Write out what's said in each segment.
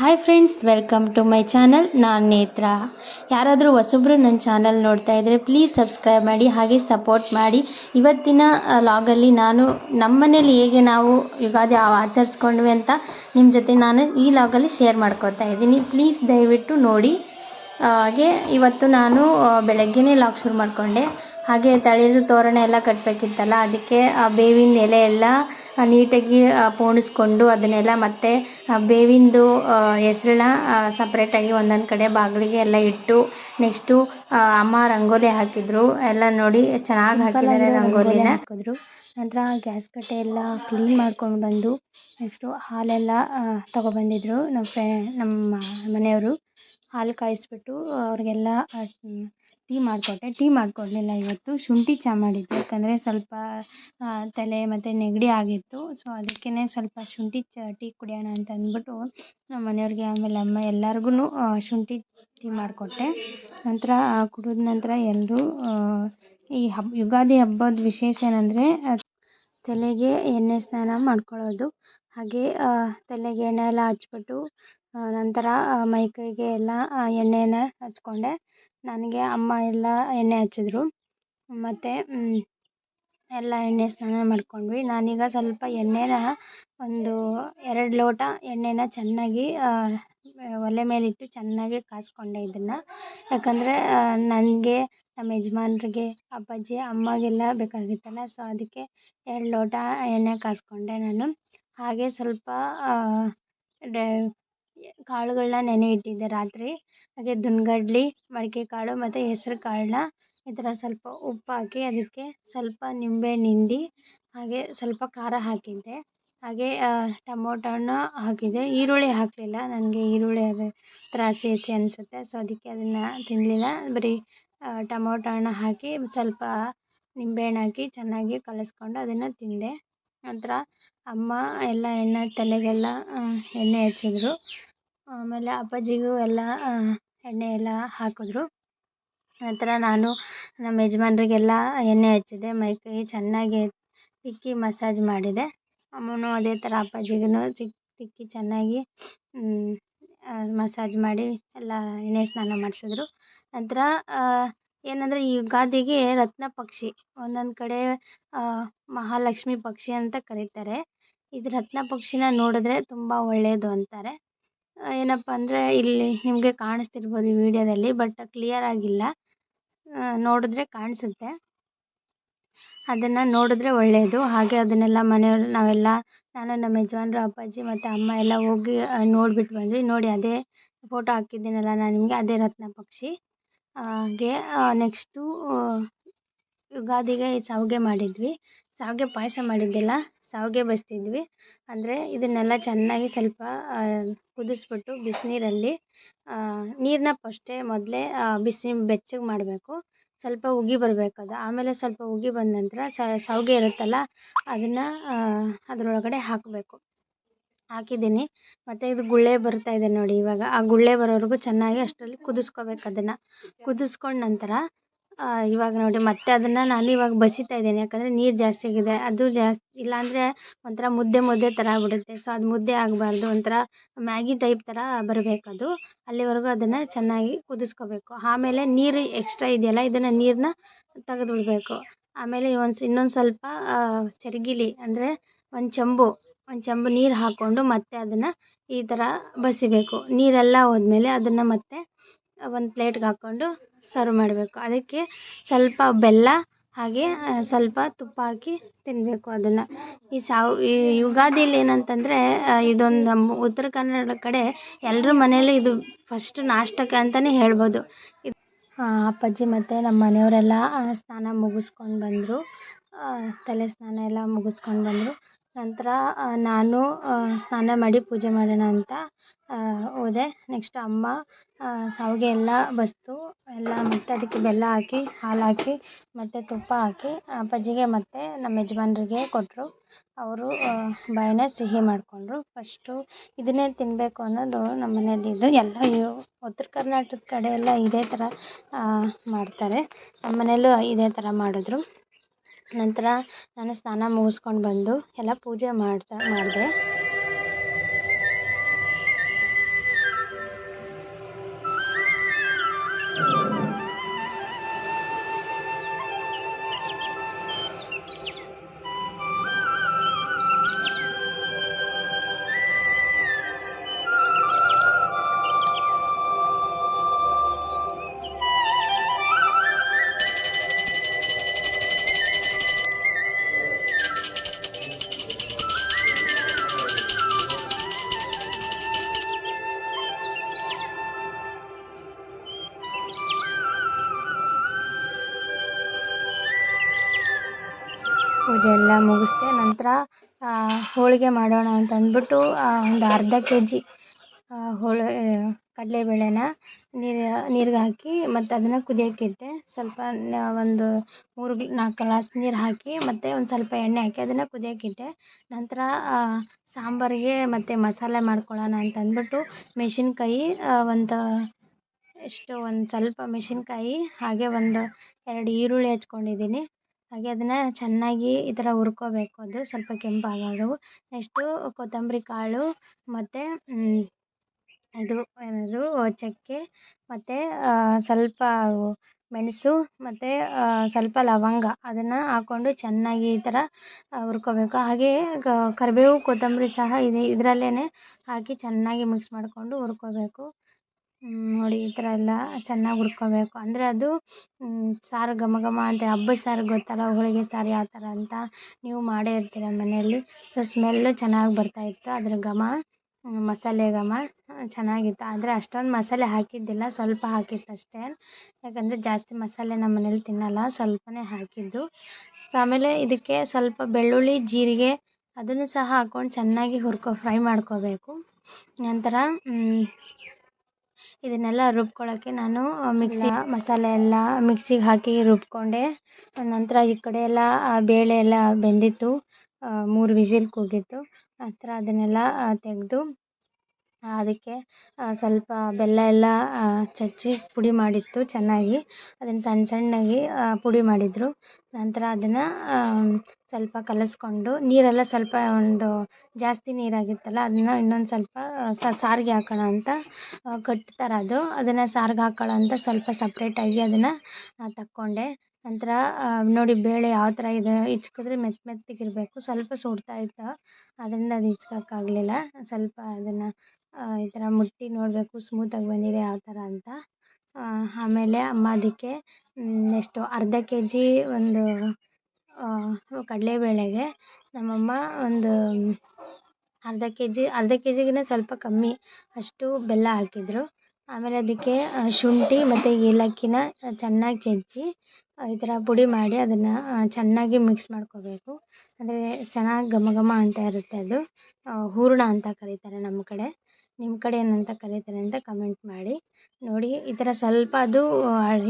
Hi friends welcome to my channel ನಾನು ನೇತ್ರ. ಯಾರಾದರೂ ಹೊಸಬ್ರು ನನ್ನ ಚಾನಲ್ ನೋಡ್ತಾ ಇದ್ದರೆ ಪ್ಲೀಸ್ ಸಬ್ಸ್ಕ್ರೈಬ್ ಮಾಡಿ, ಹಾಗೆ ಸಪೋರ್ಟ್ ಮಾಡಿ. ಇವತ್ತಿನ ಲಾಗಲ್ಲಿ ನಾನು ನಮ್ಮ ಮನೇಲಿ ಹೇಗೆ ನಾವು ಯುಗಾದಿ ಆಚರಿಸ್ಕೊಂಡ್ವಿ ಅಂತ ನಿಮ್ಮ ಜೊತೆ ನಾನು ಈ ಲಾಗಲ್ಲಿ ಶೇರ್ ಮಾಡ್ಕೋತಾ ಇದ್ದೀನಿ. ಪ್ಲೀಸ್ ದಯವಿಟ್ಟು ನೋಡಿ. ಹಾಗೆ ಇವತ್ತು ನಾನು ಬೆಳಗ್ಗೆನೇ ಲಾಗ್ ಶುರು ಮಾಡಿಕೊಂಡೆ. ಹಾಗೆ ತಳಿರು ತೋರಣ ಎಲ್ಲ ಕಟ್ಟಬೇಕಿತ್ತಲ್ಲ ಅದಕ್ಕೆ ಆ ಬೇವಿನ ಎಲೆ ಎಲ್ಲ ನೀಟಾಗಿ ಪೋಣಿಸ್ಕೊಂಡು ಅದನ್ನೆಲ್ಲ ಮತ್ತೆ ಬೇವಿಂದು ಹೆಸ್ರನ್ನ ಸಪ್ರೇಟಾಗಿ ಒಂದೊಂದು ಕಡೆ ಬಾಗಿಲಿಗೆ ಎಲ್ಲ ಇಟ್ಟು ನೆಕ್ಸ್ಟು ಅಮ್ಮ ರಂಗೋಲಿ ಹಾಕಿದ್ರು. ಎಲ್ಲ ನೋಡಿ ಚೆನ್ನಾಗಿ ಹಾಕಿದ್ದಾರೆ ರಂಗೋಲಿನ. ಹಾಕಿದ್ರು. ನಂತರ ಗ್ಯಾಸ್ ಕಟ್ಟೆ ಎಲ್ಲ ಕ್ಲೀನ್ ಮಾಡ್ಕೊಂಡು ಬಂದು ನೆಕ್ಸ್ಟು ಹಾಲೆಲ್ಲ ತಗೊಬಂದಿದ್ರು ನಮ್ಮ ಫ್ರೆ ನಮ್ಮ ಮನೆಯವರು. ಹಾಲು ಕಾಯಿಸ್ಬಿಟ್ಟು ಅವ್ರಿಗೆಲ್ಲ ಟೀ ಮಾಡಿಕೊಟ್ಟೆ. ಟೀ ಮಾಡಿಕೊಡ್ಲಿಲ್ಲ ಇವತ್ತು. ಶುಂಠಿ ಚಹಾ ಮಾಡಿದ್ದೆ. ಯಾಕಂದರೆ ಸ್ವಲ್ಪ ತಲೆ ಮತ್ತು ನೆಗಡಿ ಆಗಿತ್ತು. ಸೊ ಅದಕ್ಕೇ ಸ್ವಲ್ಪ ಶುಂಠಿ ಚ, ಟೀ ಕುಡಿಯೋಣ ಅಂತ ಅಂದ್ಬಿಟ್ಟು ನಮ್ಮ ಮನೆಯವ್ರಿಗೆ ಆಮೇಲೆ ಅಮ್ಮ ಎಲ್ಲರಿಗೂ ಶುಂಠಿ ಟೀ ಮಾಡಿಕೊಟ್ಟೆ. ನಂತರ ಕುಡಿದ ನಂತರ ಎಲ್ಲರೂ ಈ ಹಬ್, ಯುಗಾದಿ ಹಬ್ಬದ ವಿಶೇಷ ಏನಂದರೆ ತಲೆಗೆ ಎಣ್ಣೆ ಸ್ನಾನ ಮಾಡ್ಕೊಳ್ಳೋದು. ಹಾಗೆ ತಲೆಗೆ ಎಣ್ಣೆ ಎಲ್ಲ ಹಚ್ಬಿಟ್ಟು ನಂತರ ಮೈ ಕೈಗೆ ಎಲ್ಲ ಎಣ್ಣೆನ ಹಚ್ಕೊಂಡೆ. ನನಗೆ ಅಮ್ಮ ಎಲ್ಲ ಎಣ್ಣೆ ಹಚ್ಚಿದ್ರು. ಮತ್ತು ಎಲ್ಲ ಎಣ್ಣೆ ಸ್ನಾನ ಮಾಡ್ಕೊಂಡ್ವಿ. ನಾನೀಗ ಸ್ವಲ್ಪ ಎಣ್ಣೆನ ಒಂದು ಎರಡು ಲೋಟ ಎಣ್ಣೆನ ಚೆನ್ನಾಗಿ ಒಲೆ ಮೇಲಿಟ್ಟು ಚೆನ್ನಾಗಿ ಕಾಸ್ಕೊಂಡೆ ಇದನ್ನು. ಯಾಕಂದರೆ ನನಗೆ, ನಮ್ಮ ಯಜಮಾನ್ರಿಗೆ, ಅಪ್ಪಾಜಿ, ಅಮ್ಮಗೆಲ್ಲ ಬೇಕಾಗಿತ್ತಲ್ಲ, ಸೊ ಅದಕ್ಕೆ ಎರಡು ಲೋಟ ಎಣ್ಣೆ ಕಾಸ್ಕೊಂಡೆ ನಾನು. ಹಾಗೆ ಸ್ವಲ್ಪ ಡ ಕಾಳುಗಳನ್ನ ನೆನೆ ಇಟ್ಟಿದ್ದೆ ರಾತ್ರಿ. ಹಾಗೆ ದುನ್ಗಡ್ಲಿ ಮಡಿಕೆ ಕಾಳು ಮತ್ತು ಹೆಸ್ರು ಕಾಳನ್ನ ಈ ಥರ ಸ್ವಲ್ಪ ಉಪ್ಪು ಹಾಕಿ ಅದಕ್ಕೆ ಸ್ವಲ್ಪ ನಿಂಬೆ ಹಿಂಡಿ ಹಾಗೆ ಸ್ವಲ್ಪ ಖಾರ ಹಾಕಿದ್ದೆ. ಹಾಗೆ ಟಮೋಟೊ ಹಣ್ಣು ಹಾಕಿದ್ದೆ. ಈರುಳ್ಳಿ ಹಾಕಲಿಲ್ಲ. ನನಗೆ ಈರುಳ್ಳಿ ಅದು ಒಂಥರ ಹಸಿ ಅನಿಸುತ್ತೆ. ಸೊ ಅದಕ್ಕೆ ಅದನ್ನು ತಿನ್ನಲಿಲ್ಲ ಬರೀ ಟಮೋಟೊ ಹಣ್ಣು ಹಾಕಿ ಸ್ವಲ್ಪ ನಿಂಬೆಹಣ್ಣು ಹಾಕಿ ಚೆನ್ನಾಗಿ ಕಲಸ್ಕೊಂಡು ಅದನ್ನು ತಿಂದೆ. ನಂತರ ಅಮ್ಮ ಎಲ್ಲ ಎಣ್ಣೆ, ತಲೆಗೆಲ್ಲ ಎಣ್ಣೆ ಹಚ್ಚಿದ್ರು. ಆಮೇಲೆ ಅಪ್ಪಾಜಿಗೂ ಎಲ್ಲ ಎಣ್ಣೆ ಎಲ್ಲ ಹಾಕಿದ್ರು. ನಂತರ ನಾನು ನಮ್ಮ ಯಜಮಾನ್ರಿಗೆಲ್ಲ ಎಣ್ಣೆ ಹಚ್ಚಿದೆ, ಮೈ ಕೈ ಚೆನ್ನಾಗಿ ತಿಕ್ಕಿ ಮಸಾಜ್ ಮಾಡಿದೆ. ಅಮ್ಮನೂ ಅದೇ ಥರ ಅಪ್ಪಾಜಿಗೂ ಚಿಕ್ಕ ತಿಕ್ಕಿ ಚೆನ್ನಾಗಿ ಮಸಾಜ್ ಮಾಡಿ ಎಲ್ಲ ಎಣ್ಣೆ ಸ್ನಾನ ಮಾಡಿಸಿದ್ರು. ನಂತರ ಏನಂದರೆ ಈ ಯುಗಾದಿಗೆ ರತ್ನ ಪಕ್ಷಿ, ಒಂದೊಂದು ಕಡೆ ಮಹಾಲಕ್ಷ್ಮಿ ಪಕ್ಷಿ ಅಂತ ಕರೀತಾರೆ. ಇದು ರತ್ನ ಪಕ್ಷಿನ ನೋಡಿದ್ರೆ ತುಂಬ ಒಳ್ಳೆಯದು ಅಂತಾರೆ. ಏನಪ್ಪ ಅಂದರೆ ಇಲ್ಲಿ ನಿಮಗೆ ಕಾಣಿಸ್ತಿರ್ಬೋದು ಈ ವಿಡಿಯೋದಲ್ಲಿ, ಬಟ್ ಕ್ಲಿಯರ್ ಆಗಿಲ್ಲ. ನೋಡಿದ್ರೆ ಕಾಣಿಸುತ್ತೆ. ಅದನ್ನು ನೋಡಿದ್ರೆ ಒಳ್ಳೆಯದು ಹಾಗೆ ಅದನ್ನೆಲ್ಲ ಮನೆಯವ್ರು, ನಾವೆಲ್ಲ, ನಾನು, ನಮ್ಮ ಯಜಮಾನ್ರು, ಅಪ್ಪಾಜಿ ಮತ್ತು ಅಮ್ಮ ಎಲ್ಲ ಹೋಗಿ ನೋಡಿಬಿಟ್ಟು ಬಂದ್ವಿ. ನೋಡಿ, ಅದೇ ಫೋಟೋ ಹಾಕಿದ್ದೀನಲ್ಲ ನಾನು ನಿಮಗೆ, ಅದೇ ರತ್ನ ಪಕ್ಷಿ. ಹಾಗೆ ನೆಕ್ಸ್ಟು ಯುಗಾದಿಗೆ ಶಾವ್ಗೆ ಮಾಡಿದ್ವಿ. ಶಾವ್ಗೆ ಪಾಯಸ ಮಾಡಿದ್ದಿಲ್ಲ. ಶಾವ್ಗೆ ಬಸ್ತಿದ್ವಿ. ಅಂದರೆ ಇದನ್ನೆಲ್ಲ ಚೆನ್ನಾಗಿ ಸ್ವಲ್ಪ ಕುದಿಸ್ಬಿಟ್ಟು ಬಿಸಿನೀರಲ್ಲಿ ನೀರನ್ನ ಫಸ್ಟೇ ಮೊದಲೇ ಬಿಸಿ ಬೆಚ್ಚಗೆ ಮಾಡಬೇಕು. ಸ್ವಲ್ಪ ಉಗಿ ಬರಬೇಕು ಅದು. ಆಮೇಲೆ ಸ್ವಲ್ಪ ಉಗಿ ಬಂದ ನಂತರ ಶಾವಿಗೆ ಇರುತ್ತಲ್ಲ, ಅದನ್ನು ಅದರೊಳಗಡೆ ಹಾಕಬೇಕು. ಹಾಕಿದ್ದೀನಿ. ಮತ್ತು ಇದು ಗುಳ್ಳೆ ಬರ್ತಾ ಇದೆ ನೋಡಿ ಇವಾಗ. ಆ ಗುಳ್ಳೆ ಬರೋವರೆಗೂ ಚೆನ್ನಾಗಿ ಅಷ್ಟರಲ್ಲಿ ಕುದಿಸ್ಕೋಬೇಕು ಅದನ್ನು. ಕುದಿಸ್ಕೊಂಡ ನಂತರ ಇವಾಗ ನೋಡಿ ಮತ್ತೆ ಅದನ್ನು ನಾನು ಇವಾಗ ಬಸಿತಾ ಇದ್ದೀನಿ. ಯಾಕಂದರೆ ನೀರು ಜಾಸ್ತಿ ಆಗಿದೆ. ಅದು ಜಾಸ್ತಿ ಇಲ್ಲಾಂದರೆ ಒಂಥರ ಮುದ್ದೆ ಮುದ್ದೆ ಥರ ಆಗ್ಬಿಡುತ್ತೆ. ಸೊ ಅದು ಮುದ್ದೆ ಆಗಬಾರ್ದು ಒಂಥರ ಮ್ಯಾಗಿ ಟೈಪ್ ಥರ ಬರಬೇಕು ಅದು ಅಲ್ಲಿವರೆಗೂ ಅದನ್ನು ಚೆನ್ನಾಗಿ ಕುದಿಸ್ಕೋಬೇಕು. ಆಮೇಲೆ ನೀರು ಎಕ್ಸ್ಟ್ರಾ ಇದೆಯಲ್ಲ, ಇದನ್ನು ನೀರನ್ನ ತೆಗೆದು ಬಿಡಬೇಕು ಆಮೇಲೆ ಒಂದು ಇನ್ನೊಂದು ಸ್ವಲ್ಪ ಚರ್ಗಿಲಿ ಅಂದರೆ ಒಂದು ಚಂಬು ಒಂದು ಚಂಬು ನೀರು ಹಾಕ್ಕೊಂಡು ಮತ್ತೆ ಅದನ್ನು ಈ ಥರ ಬಸಿಬೇಕು. ನೀರೆಲ್ಲ ಹೋದ್ಮೇಲೆ ಅದನ್ನು ಮತ್ತೆ ಒಂದು ಪ್ಲೇಟ್ಗೆ ಹಾಕ್ಕೊಂಡು ಸರ್ವ್ ಮಾಡಬೇಕು. ಅದಕ್ಕೆ ಸ್ವಲ್ಪ ಬೆಲ್ಲ ಹಾಗೆ ಸ್ವಲ್ಪ ತುಪ್ಪ ಹಾಕಿ ತಿನ್ನಬೇಕು ಅದನ್ನು. ಈ ಸಾವು, ಈ ಯುಗಾದಿಲಿ ಏನಂತಂದರೆ ಇದೊಂದು ನಮ್ಮ ಉತ್ತರ ಕನ್ನಡ ಕಡೆ ಎಲ್ಲರ ಮನೆಯಲ್ಲೂ ಇದು ಫಸ್ಟ್ ನಾಷ್ಟಕ್ಕೆ ಅಂತಲೇ ಹೇಳ್ಬೋದು. ಇದು ಅಪ್ಪಾಜಿ ಮತ್ತು ನಮ್ಮ ಮನೆಯವರೆಲ್ಲ ಸ್ನಾನ ಮುಗಿಸ್ಕೊಂಡು ಬಂದರು. ತಲೆ ಸ್ನಾನ ಎಲ್ಲ ಮುಗಿಸ್ಕೊಂಡು ಬಂದರು. ನಂತರ ನಾನು ಸ್ನಾನ ಮಾಡಿ ಪೂಜೆ ಮಾಡೋಣ ಅಂತ ಹೋದೆ. ನೆಕ್ಸ್ಟ್ ಅಮ್ಮ ಶಾವಿಗೆ ಎಲ್ಲ ಬಸಿದು ಎಲ್ಲ ಮತ್ತು ಅದಕ್ಕೆ ಬೆಲ್ಲ ಹಾಕಿ, ಹಾಲು ಹಾಕಿ, ಮತ್ತು ತುಪ್ಪ ಹಾಕಿ ಅಪ್ಪಾಜಿಗೆ ಮತ್ತು ನಮ್ಮ ಯಜಮಾನ್ರಿಗೆ ಕೊಟ್ಟರು ಅವರು ಬಾಯಿನ ಸಿಹಿ ಮಾಡಿಕೊಂಡ್ರು. ಫಸ್ಟು ಇದನ್ನೇ ತಿನ್ನಬೇಕು ಅನ್ನೋದು ನಮ್ಮ ಮನೆಯಲ್ಲಿದ್ದು ಎಲ್ಲ ಉತ್ತರ ಕರ್ನಾಟಕದ ಕಡೆ ಎಲ್ಲ ಇದೇ ಥರ ಮಾಡ್ತಾರೆ. ನಮ್ಮ ಮನೆಯಲ್ಲೂ ಇದೇ ಥರ ಮಾಡಿದ್ರು. ನಂತರ ನಾನು ಸ್ನಾನ ಮುಗಿಸ್ಕೊಂಡು ಬಂದು ಎಲ್ಲ ಪೂಜೆ ಮಾಡ್ತಾ ಮಾಡಿದೆ. ಮುಗಿಸ್ದೆ, ನಂತರ ಹೋಳಿಗೆ ಮಾಡೋಣ ಅಂತ ಅಂದ್ಬಿಟ್ಟು ಒಂದು ಅರ್ಧ ಕೆ ಜಿ ಹೋಳಿ ಕಡಲೆಬೇಳೆನ ನೀರು, ನೀರಿಗೆ ಹಾಕಿ ಮತ್ತು ಅದನ್ನು ಕುದಿಯೋಕ್ಕಿಟ್ಟೆ ಸ್ವಲ್ಪ ಒಂದು ಮೂರು ನಾಲ್ಕು ಗ್ಲಾಸ್ ನೀರು ಹಾಕಿ ಮತ್ತು ಒಂದು ಸ್ವಲ್ಪ ಎಣ್ಣೆ ಹಾಕಿ ಅದನ್ನು ಕುದಿಯೋಕ್ಕಿಟ್ಟೆ ನಂತರ ಸಾಂಬಾರಿಗೆ ಮತ್ತು ಮಸಾಲೆ ಮಾಡ್ಕೊಳ್ಳೋಣ ಅಂತ ಅಂದ್ಬಿಟ್ಟು ಮೆಣಸಿನ್ಕಾಯಿ ಒಂದು, ಎಷ್ಟು ಒಂದು ಸ್ವಲ್ಪ ಮೆಣಸಿನ್ಕಾಯಿ, ಹಾಗೆ ಒಂದು ಎರಡು ಈರುಳ್ಳಿ ಹಚ್ಕೊಂಡಿದ್ದೀನಿ. ಹಾಗೆ ಅದನ್ನು ಚೆನ್ನಾಗಿ ಈ ಥರ ಹುರ್ಕೋಬೇಕು ಅದು ಸ್ವಲ್ಪ ಕೆಂಪಾಗೋವರೆಗೂ ನೆಕ್ಸ್ಟು ಕೊತ್ತಂಬರಿ ಕಾಳು ಮತ್ತು ಇದು ಏನದು, ಚಕ್ಕೆ ಮತ್ತು ಸ್ವಲ್ಪ ಮೆಣಸು ಮತ್ತು ಸ್ವಲ್ಪ ಲವಂಗ ಅದನ್ನು ಹಾಕ್ಕೊಂಡು ಚೆನ್ನಾಗಿ ಈ ಥರ ಹುರ್ಕೋಬೇಕು. ಹಾಗೆಯೇ ಕರಿಬೇವು, ಕೊತ್ತಂಬರಿ ಸಹ ಇದೆ ಇದರಲ್ಲೇ ಹಾಕಿ ಚೆನ್ನಾಗಿ ಮಿಕ್ಸ್ ಮಾಡಿಕೊಂಡು ಹುರ್ಕೋಬೇಕು. ನೋಡಿ ಈ ಥರ ಎಲ್ಲ ಚೆನ್ನಾಗಿ ಹುರ್ಕೊಬೇಕು. ಅಂದರೆ ಅದು ಸಾರು ಘಮ ಘಮ ಅಂತ, ಹಬ್ಬದ ಸಾರು ಗೊತ್ತಲ್ಲ, ಹೋಳಿಗೆ ಸಾರು ಯಾವ ಥರ ಅಂತ ನೀವು ಮಾಡೇ ಇರ್ತೀರ ಮನೆಯಲ್ಲಿ. ಸೊ ಸ್ಮೆಲ್ಲು ಚೆನ್ನಾಗಿ ಬರ್ತಾಯಿತ್ತು ಅದ್ರ ಘಮ ಮಸಾಲೆ ಘಮ ಚೆನ್ನಾಗಿತ್ತು. ಆದರೆ ಅಷ್ಟೊಂದು ಮಸಾಲೆ ಹಾಕಿದ್ದಿಲ್ಲ, ಸ್ವಲ್ಪ ಹಾಕಿತ್ತು ಅಷ್ಟೇ. ಯಾಕಂದರೆ ಜಾಸ್ತಿ ಮಸಾಲೆ ನಮ್ಮ ಮನೇಲಿ ತಿನ್ನಲ್ಲ, ಸ್ವಲ್ಪನೇ ಹಾಕಿದ್ದು. ಸೊ ಆಮೇಲೆ ಇದಕ್ಕೆ ಸ್ವಲ್ಪ ಬೆಳ್ಳುಳ್ಳಿ, ಜೀರಿಗೆ, ಅದನ್ನು ಸಹ ಹಾಕ್ಕೊಂಡು ಚೆನ್ನಾಗಿ ಹುರ್ಕೊ, ಫ್ರೈ ಮಾಡ್ಕೋಬೇಕು. ನಂತರ ಇದನ್ನೆಲ್ಲ ರುಬ್ಕೊಳ್ಳೋಕ್ಕೆ ನಾನು ಮಿಕ್ಸಿ ಮಸಾಲೆ ಎಲ್ಲ ಮಿಕ್ಸಿಗೆ ಹಾಕಿ ರುಬ್ಕೊಂಡೆ. ನಂತರ ಈ ಕಡೆ ಎಲ್ಲ ಬೇಳೆ ಎಲ್ಲ ಬೆಂದಿತ್ತು ಮೂರು ವಿಸಿಲ್ ಕೂಗಿತ್ತು. ನಂತರ ಅದನ್ನೆಲ್ಲ ತೆಗೆದು ಅದಕ್ಕೆ ಸ್ವಲ್ಪ ಬೆಲ್ಲ ಎಲ್ಲ ಚಚ್ಚಿ ಪುಡಿ ಮಾಡಿತ್ತು ಚೆನ್ನಾಗಿ. ಅದನ್ನು ಸಣ್ಣ ಸಣ್ಣಗೆ ಪುಡಿ ಮಾಡಿದರು. ನಂತರ ಅದನ್ನು ಸ್ವಲ್ಪ ಕಲಸ್ಕೊಂಡು, ನೀರೆಲ್ಲ ಸ್ವಲ್ಪ ಒಂದು ಜಾಸ್ತಿ ನೀರಾಗಿತ್ತಲ್ಲ, ಅದನ್ನು ಇನ್ನೊಂದು ಸ್ವಲ್ಪ ಸಾರಿಗೆ ಹಾಕೋಣ ಅಂತ ಕಟ್ಟು ಅದು. ಅದನ್ನು ಸಾರಿಗೆ ಹಾಕೋಣ ಅಂತ ಸ್ವಲ್ಪ ಸಪ್ರೇಟಾಗಿ ಅದನ್ನು ತಕ್ಕೊಂಡೆ. ನಂತರ ನೋಡಿ ಬೇಳೆ ಯಾವ ಥರ ಇದೆ ಹಿಚ್ಕಿದ್ರೆ ಮೆತ್ತ ಮೆತ್ತಗಿರಬೇಕು. ಸ್ವಲ್ಪ ಸುಡ್ತಾ ಇತ್ತು. ಅದರಿಂದ ಅದು ಹಿಚ್ಕೋಕ್ಕಾಗಲಿಲ್ಲ ಸ್ವಲ್ಪ ಅದನ್ನು ಈ ಥರ ಮುಟ್ಟಿ ನೋಡಬೇಕು ಸ್ಮೂತಾಗಿ ಬಂದಿದೆ ಯಾವ ಥರ ಅಂತ. ಆಮೇಲೆ ಅಮ್ಮ ಅದಕ್ಕೆ ಎಷ್ಟು ಅರ್ಧ ಕೆ ಜಿ ಒಂದು ಕಡಲೆಬೇಳೆಗೆ. ನಮ್ಮಮ್ಮ ಒಂದು, ಅರ್ಧ ಕೆ ಜಿ ಅರ್ಧ ಕೆ ಜಿಗಿಂತ ಸ್ವಲ್ಪ ಕಮ್ಮಿ. ಅಷ್ಟು ಬೆಲ್ಲ ಹಾಕಿದ್ರು. ಆಮೇಲೆ ಅದಕ್ಕೆ ಶುಂಠಿ ಮತ್ತು ಏಲಕ್ಕಿನ ಚೆನ್ನಾಗಿ ಜಜ್ಜಿ ಈ ಥರ ಪುಡಿ ಮಾಡಿ ಅದನ್ನು ಚೆನ್ನಾಗಿ ಮಿಕ್ಸ್ ಮಾಡ್ಕೋಬೇಕು. ಅಂದರೆ ಚೆನ್ನಾಗಿ ಘಮ ಘಮ ಅಂತ ಇರುತ್ತೆ ಅದು. ಹೂರಣ ಅಂತ ಕರೀತಾರೆ ನಮ್ಮ ಕಡೆ. ನಿಮ್ಮ ಕಡೆ ಏನಂತ ಕರೀತಾರೆ ಅಂತ ಕಮೆಂಟ್ ಮಾಡಿ. ನೋಡಿ, ಈ ಥರ ಸ್ವಲ್ಪ ಅದು,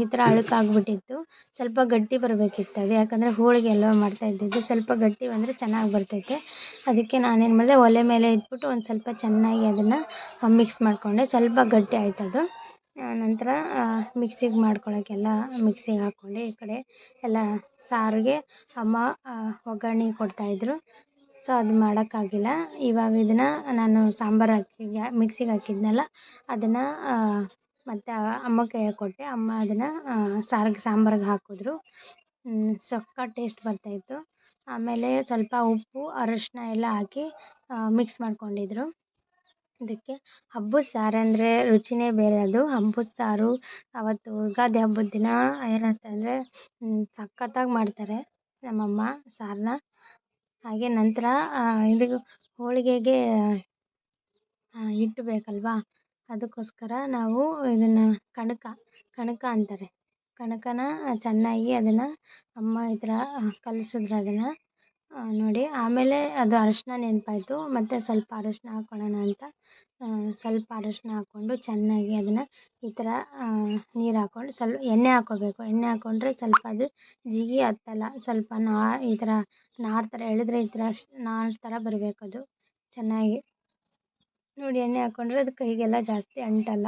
ಈ ಥರ ಅಳುಕಾಗ್ಬಿಟ್ಟಿತ್ತು ಸ್ವಲ್ಪ ಗಟ್ಟಿ ಬರಬೇಕಿತ್ತು ಅದು. ಯಾಕಂದರೆ ಹೋಳಿಗೆ ಅಲ್ವಾ ಮಾಡ್ತಾ ಇದ್ದಿದ್ದು. ಸ್ವಲ್ಪ ಗಟ್ಟಿ ಬಂದರೆ ಚೆನ್ನಾಗಿ ಬರ್ತೈತೆ. ಅದಕ್ಕೆ ನಾನೇನು ಮಾಡಿದೆ, ಒಲೆ ಮೇಲೆ ಇಟ್ಬಿಟ್ಟು ಒಂದು ಸ್ವಲ್ಪ ಚೆನ್ನಾಗಿ ಅದನ್ನು ಮಿಕ್ಸ್ ಮಾಡಿಕೊಂಡೆ. ಸ್ವಲ್ಪ ಗಟ್ಟಿ ಆಯ್ತು ಅದು. ನಂತರ ಮಿಕ್ಸಿಗೆ ಮಾಡ್ಕೊಳ್ಳೋಕ್ಕೆಲ್ಲ ಮಿಕ್ಸಿಗೆ ಹಾಕ್ಕೊಂಡೆ ಈ ಕಡೆ ಎಲ್ಲ ಸಾರಿಗೆ ಅಮ್ಮ ಒಗ್ಗರಣೆ ಕೊಡ್ತಾಯಿದ್ರು ಸೊ ಅದು ಮಾಡೋಕ್ಕಾಗಿಲ್ಲ. ಇವಾಗ ಇದನ್ನು ನಾನು ಸಾಂಬಾರು ಹಾಕಿ ಮಿಕ್ಸಿಗೆ ಹಾಕಿದ್ನಲ್ಲ, ಅದನ್ನು ಮತ್ತು ಅಮ್ಮ ಕೈಯಾಗೆ ಕೊಟ್ಟೆ. ಅಮ್ಮ ಅದನ್ನು ಸಾರಿಗೆ, ಸಾಂಬಾರಿಗೆ ಹಾಕಿದ್ರು. ಸಖತ್ ಟೇಸ್ಟ್ ಬರ್ತಾಯಿತ್ತು. ಆಮೇಲೆ ಸ್ವಲ್ಪ ಉಪ್ಪು, ಅರಶಿನ ಎಲ್ಲ ಹಾಕಿ ಮಿಕ್ಸ್ ಮಾಡ್ಕೊಂಡಿದ್ರು. ಇದಕ್ಕೆ ಹಬ್ಬದ ಸಾರು ಅಂದರೆ ರುಚಿನೇ ಬೇರೆ ಅದು. ಹಬ್ಬದ ಸಾರು, ಅವತ್ತು ಯುಗಾದಿ ಹಬ್ಬದ ದಿನ ಏನಂತಂದರೆ ಸಖತ್ತಾಗಿ ಮಾಡ್ತಾರೆ ನಮ್ಮಮ್ಮ ಸಾರನ್ನ ಹಾಗೆ ನಂತರ ಇದು ಹೋಳಿಗೆಗೆ ಹಿಟ್ಟು ಬೇಕಲ್ವಾ ಅದಕ್ಕೋಸ್ಕರ ನಾವು ಇದನ್ನು ಕಣಕ ಕಣಕ ಅಂತಾರೆ. ಕಣಕನ ಚೆನ್ನಾಗಿ ಅದನ್ನು ಅಮ್ಮ ಈ ಥರ ಕಲಸಿದ್ರು ಅದನ್ನು ನೋಡಿ. ಆಮೇಲೆ ಅದು ಅರಶಿನ ನೆನಪಾಯ್ತು. ಮತ್ತು ಸ್ವಲ್ಪ ಅರಶಿನ ಹಾಕ್ಕೊಳ್ಳೋಣ ಅಂತ ಸ್ವಲ್ಪ ಅರಶಿನ ಹಾಕ್ಕೊಂಡು ಚೆನ್ನಾಗಿ ಅದನ್ನು ಈ ಥರ ನೀರು ಹಾಕ್ಕೊಂಡು ಸ್ವಲ್ಪ ಎಣ್ಣೆ ಹಾಕ್ಕೋಬೇಕು ಎಣ್ಣೆ ಹಾಕ್ಕೊಂಡ್ರೆ ಸ್ವಲ್ಪ ಅದು ಜಿಗಿ ಹತ್ತಲ್ಲ. ಸ್ವಲ್ಪ ನಾ, ಈ ಥರ ನಾರು ಥರ ಎಳೆದ್ರೆ ಈ ಥರ ನಾರು ಥರ ಬರಬೇಕು ಅದು. ಚೆನ್ನಾಗಿ. ನೋಡಿ ಎಣ್ಣೆ ಹಾಕ್ಕೊಂಡ್ರೆ ಅದು ಕೈಗೆಲ್ಲ ಜಾಸ್ತಿ ಅಂಟಲ್ಲ.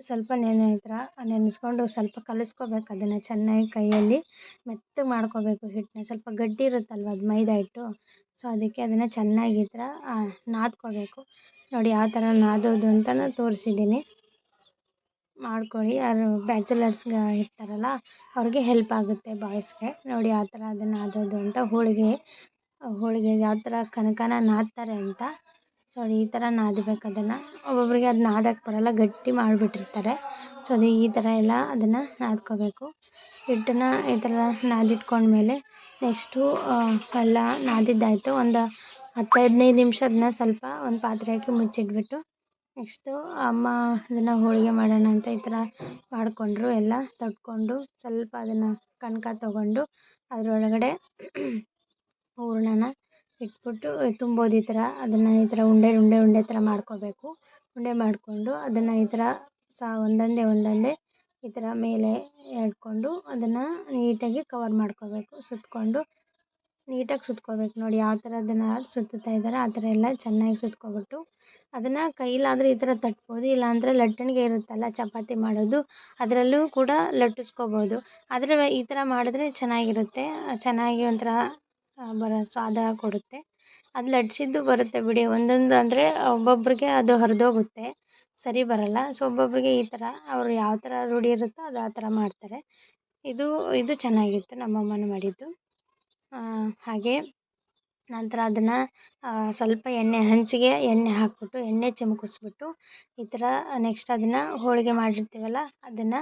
ಸ್ವಲ್ಪ ನೆನೆ ಈ ಥರ ನೆನೆಸ್ಕೊಂಡು ಸ್ವಲ್ಪ ಕಲಸ್ಕೊಬೇಕು ಅದನ್ನು ಚೆನ್ನಾಗಿ ಕೈಯಲ್ಲಿ ಮೆತ್ತಗೆ ಮಾಡ್ಕೊಬೇಕು ಹಿಟ್ಟನ್ನ. ಸ್ವಲ್ಪ ಗಟ್ಟಿ ಇರುತ್ತಲ್ವ ಅದು ಮೈದಾ ಹಿಟ್ಟು ಸೊ ಅದಕ್ಕೆ ಅದನ್ನು ಚೆನ್ನಾಗಿ ಈ ಥರ ನಾದ್ಕೊಬೇಕು. ನೋಡಿ ಯಾವ ಥರ ನಾದೋದು ಅಂತಲೂ ತೋರಿಸಿದ್ದೀನಿ. ಮಾಡ್ಕೊಳ್ಳಿ. ಅದು ಬ್ಯಾಚುಲರ್ಸ್ಗೆ ಇರ್ತಾರಲ್ಲ, ಅವ್ರಿಗೆ ಹೆಲ್ಪ್ ಆಗುತ್ತೆ ಬಾಯ್ಸ್ಗೆ ನೋಡಿ ಯಾವ ಥರ ಅದನ್ನು ನಾದೋದು ಅಂತ, ಹೋಳಿಗೆ, ಹೋಳಿಗೆಗೆ ಯಾವ ಥರ ಕನಕನ ನಾದ್ತಾರೆ ಅಂತ. ಸೊ ಈ ಥರ ನಾದಬೇಕು ಅದನ್ನು ಒಬ್ಬೊಬ್ಬರಿಗೆ ಅದು ನಾದಕ್ಕೆ ಬರೋಲ್ಲ ಗಟ್ಟಿ ಮಾಡಿಬಿಟ್ಟಿರ್ತಾರೆ ಸೊ ಅದು ಈ ಥರ ಎಲ್ಲ ಅದನ್ನು ನಾದ್ಕೋಬೇಕು ಹಿಟ್ಟನ್ನ ಈ ಥರ ನಾದಿಟ್ಕೊಂಡ್ಮೇಲೆ ನೆಕ್ಸ್ಟು ಎಲ್ಲ ನಾದಿದ್ದಾಯಿತು ಒಂದು ಹತ್ತು ಹದಿನೈದು ನಿಮಿಷ ಅದನ್ನ ಸ್ವಲ್ಪ ಒಂದು ಪಾತ್ರೆ ಹಾಕಿ ಮುಚ್ಚಿಟ್ಬಿಟ್ಟು ನೆಕ್ಸ್ಟು ಅಮ್ಮ ಅದನ್ನು ಹೋಳಿಗೆ ಮಾಡೋಣ ಅಂತ ಈ ಥರ ಮಾಡಿಕೊಂಡ್ರು ಎಲ್ಲ ತಟ್ಕೊಂಡು ಸ್ವಲ್ಪ ಅದನ್ನು ಕನಕ ತೊಗೊಂಡು ಅದರೊಳಗಡೆ ಹೂರಣನ ಇಟ್ಬಿಟ್ಟು ತುಂಬೋದು ಈ ಥರ. ಅದನ್ನು ಈ ಥರ ಉಂಡೆ ಉಂಡೆ ಉಂಡೆ ಥರ ಮಾಡ್ಕೋಬೇಕು ಉಂಡೆ ಮಾಡಿಕೊಂಡು ಅದನ್ನು ಈ ಥರ ಸಹ ಒಂದೊಂದೇ ಒಂದೊಂದೇ ಈ ಥರ ಮೇಲೆ ಎಳ್ಕೊಂಡು ಅದನ್ನು ನೀಟಾಗಿ ಕವರ್ ಮಾಡ್ಕೋಬೇಕು ಸುತ್ತಕೊಂಡು ನೀಟಾಗಿ ಸುತ್ಕೋಬೇಕು ನೋಡಿ ಯಾವ ಥರ ಅದನ್ನು ಸುತ್ತುತ್ತಾ ಇದ್ದಾರೆ ಆ ಥರ ಎಲ್ಲ ಚೆನ್ನಾಗಿ ಸುತ್ಕೊಬಿಟ್ಟು ಅದನ್ನು ಕೈಲಾದರೆ ಈ ಥರ ತಟ್ಬೋದು. ಇಲ್ಲಾಂದರೆ ಲಟ್ಟಣಿಗೆ ಇರುತ್ತಲ್ಲ ಚಪಾತಿ ಮಾಡೋದು, ಅದರಲ್ಲೂ ಕೂಡ ಲಟ್ಟಿಸ್ಕೋಬೋದು ಆದರೆ ಈ ಥರ ಮಾಡಿದ್ರೆ ಚೆನ್ನಾಗಿರುತ್ತೆ. ಚೆನ್ನಾಗಿ ಒಂಥರ ಬರೋ ಸ್ವಾದ ಕೊಡುತ್ತೆ. ಅದು ಲಟ್ಸಿದ್ದು ಬರುತ್ತೆ ಬಿಡಿ. ಒಂದೊಂದು ಅಂದರೆ ಒಬ್ಬೊಬ್ಬರಿಗೆ ಅದು ಹರಿದೋಗುತ್ತೆ. ಸರಿ ಬರೋಲ್ಲ. ಸೊ ಒಬ್ಬೊಬ್ಬರಿಗೆ ಈ ಥರ ಅವರು ಯಾವ ಥರ ರೂಢಿ ಇರುತ್ತೋ ಅದು ಆ ಥರ ಮಾಡ್ತಾರೆ. ಇದು ಇದು ಚೆನ್ನಾಗಿತ್ತು ನಮ್ಮ ಅಮ್ಮನೂ ಮಾಡಿದ್ದು. ಹಾಗೆ ನಂತರ ಅದನ್ನು ಸ್ವಲ್ಪ ಎಣ್ಣೆ, ಹಂಚಿಗೆ ಎಣ್ಣೆ ಹಾಕಿಬಿಟ್ಟು, ಎಣ್ಣೆ ಚಿಮುಕಿಸ್ಬಿಟ್ಟು ಈ ಥರ ನೆಕ್ಸ್ಟ್ ಅದನ್ನು ಹೋಳಿಗೆ ಮಾಡಿರ್ತೀವಲ್ಲ, ಅದನ್ನು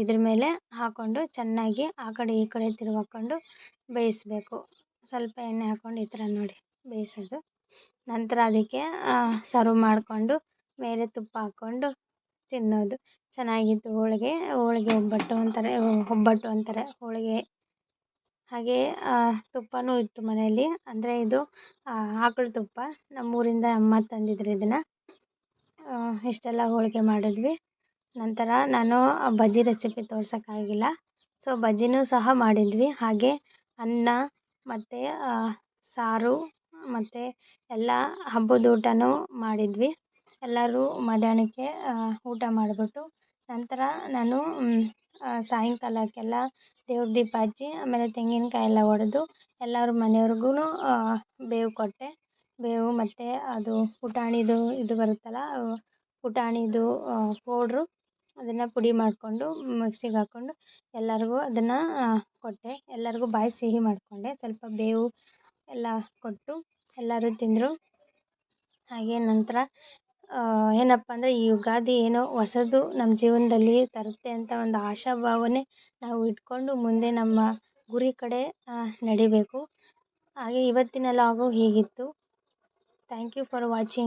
ಇದ್ರ ಮೇಲೆ ಹಾಕ್ಕೊಂಡು ಚೆನ್ನಾಗಿ ಆ ಕಡೆ ಈ ಕಡೆ ತಿರ್ಗಾಕೊಂಡು ಬೇಯಿಸಬೇಕು. ಸ್ವಲ್ಪ ಎಣ್ಣೆ ಹಾಕ್ಕೊಂಡು ಈ ಥರ ನೋಡಿ ಬೇಯಿಸೋದು. ನಂತರ ಅದಕ್ಕೆ ಸರ್ವ್ ಮಾಡಿಕೊಂಡು ಮೇಲೆ ತುಪ್ಪ ಹಾಕ್ಕೊಂಡು ತಿನ್ನೋದು. ಚೆನ್ನಾಗಿತ್ತು ಹೋಳಿಗೆ. ಹೋಳಿಗೆ ಒಬ್ಬಟ್ಟು ಅಂತಾರೆ ಒಬ್ಬಟ್ಟು ಅಂತಾರೆ ಹೋಳಿಗೆ. ಹಾಗೇ ತುಪ್ಪನೂ ಇತ್ತು ಮನೆಯಲ್ಲಿ. ಅಂದರೆ ಇದು ಆಕಳ ತುಪ್ಪ. ನಮ್ಮೂರಿಂದ ಅಮ್ಮ ತಂದಿದ್ರು ಇದನ್ನು. ಇಷ್ಟೆಲ್ಲ ಹೋಳಿಗೆ ಮಾಡಿದ್ವಿ. ನಂತರ ನಾನು ಬಜ್ಜಿ ರೆಸಿಪಿ ತೋರ್ಸೋಕ್ಕಾಗಿಲ್ಲ. ಸೊ ಬಜ್ಜಿನೂ ಸಹ ಮಾಡಿದ್ವಿ. ಹಾಗೆ ಅನ್ನ ಮತ್ತು ಸಾರು, ಮತ್ತು ಎಲ್ಲ ಹಬ್ಬದ ಊಟನೂ ಮಾಡಿದ್ವಿ. ಎಲ್ಲರೂ ಮಧ್ಯಾಹ್ನಕ್ಕೆ ಊಟ ಮಾಡಿಬಿಟ್ಟು ನಂತರ ನಾನು ಸಾಯಂಕಾಲಕ್ಕೆಲ್ಲ ದೇವ್ರ ದೀಪ ಹಚ್ಚಿ, ಆಮೇಲೆ ತೆಂಗಿನಕಾಯಿ ಎಲ್ಲ ಒಡೆದು ಎಲ್ಲರ ಮನೆಯವ್ರಿಗೂ ಬೇವು ಕೊಟ್ಟೆ. ಬೇವು ಮತ್ತು ಅದು ಪುಟಾಣಿದು ಇದು ಬರುತ್ತಲ್ಲ ಪುಟಾಣಿದು ಪೌಡ್ರು. ಅದನ್ನು ಪುಡಿ ಮಾಡಿಕೊಂಡು, ಮಿಕ್ಸಿಗೆ ಹಾಕ್ಕೊಂಡು ಎಲ್ಲರಿಗೂ ಅದನ್ನು ಕೊಟ್ಟೆ. ಎಲ್ಲರಿಗೂ ಬಾಯಿ ಸಿಹಿ ಮಾಡಿಕೊಂಡೆ. ಸ್ವಲ್ಪ ಬೇವು ಎಲ್ಲ ಕೊಟ್ಟು ಎಲ್ಲರೂ ತಿಂದರು. ಹಾಗೆ ನಂತರ ಏನಪ್ಪ ಅಂದರೆ ಈ ಯುಗಾದಿ ಏನೋ ಹೊಸದು ನಮ್ಮ ಜೀವನದಲ್ಲಿ ತರುತ್ತೆ ಅಂತ ಒಂದು ಆಶಾಭಾವನೆ ನಾವು ಇಟ್ಕೊಂಡು ಮುಂದೆ ನಮ್ಮ ಗುರಿ ಕಡೆ ನಡಿಬೇಕು. ಹಾಗೆ ಇವತ್ತಿನ ಲಾಗು ಹೀಗಿತ್ತು. Thank you for watching